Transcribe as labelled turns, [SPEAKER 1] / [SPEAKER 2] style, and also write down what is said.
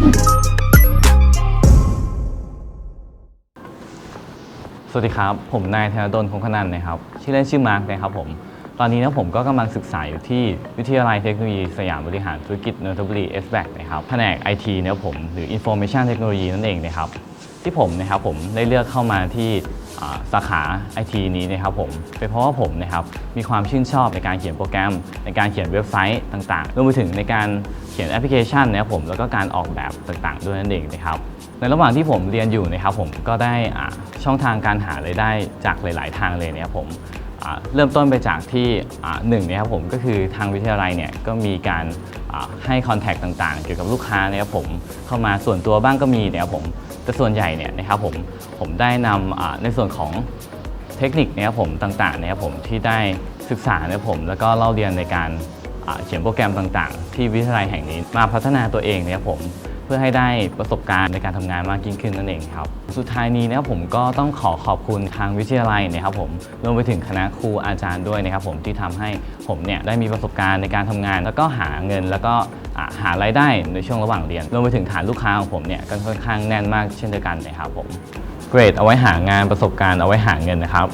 [SPEAKER 1] สวัสดีครับ ผมนายธนดลคงขนันนะครับ ชื่อเล่นชื่อมาร์กนะครับผม ตอนนี้นะผมก็กำลังศึกษาอยู่ที่วิทยาลัยเทคโนโลยีสยามบริหารธุรกิจนนทบุรี s b a c นะครับแผนก IT นะครับผมหรือ Information Technology นั่นเองนะครับ ที่ผมนะครับผมได้เลือกเข้ามาที่ อ่าสาขา IT นี้นะครับผมเป็นเพราะว่าผมนะครับมีความชื่นชอบในการเขียนโปรแกรม ในการเขียนเว็บไซต์ต่างๆรวมไปถึงในการเขียนแอปพลิเคชันนะครับผมแล้วก็การออกแบบต่างๆ ด้วยนั่นเองนะครับในระหว่างที่ผมเรียนอยู่นะครับผมก็ได้ช่องทางการหารายได้จากหลาย ๆ ทางเลยนะครับผมเริ่มต้นไปจากที่หนึ่งนะครับผมก็คือทางวิทยาลัยเนี่ยก็มีการให้คอนแทคต่างๆ เกี่ยวกับลูกค้านะครับผมเข้ามาส่วนตัวบ้างก็มีนะครับผม แต่ส่วนใหญ่เนี่ยนะครับผมผมได้นำในส่วนของเทคนิคนะครับผมต่างๆนะครับผมที่ได้ศึกษานะครับผมแล้วก็เล่าเรียนในการเขียนโปรแกรมต่างๆ ที่วิทยาลัยแห่งนี้มาพัฒนาตัวเองนะครับผมเพื่อให้ได้ประสบการณ์ในการทำงานมากยิ่งขึ้นนั่นเองครับ สุดท้ายนี้นะครับผมก็ต้องขอขอบคุณทางวิทยาลัยนะครับผมรวมไปถึงคณะครูอาจารย์ด้วยนะครับผมที่ทำให้ผมเนี่ยได้มีประสบการณ์ในการทำงาน แล้วก็หาเงินแล้วก็ หารายได้ในช่วงระหว่างเรียนรวมไปถึงฐานลูกค้าของผมเนี่ยก็ค่อนข้างแน่นมากเช่นเดียวกันนะครับผมเกรดเอาไว้หางานประสบการณ์เอาไว้หาเงินนะครับ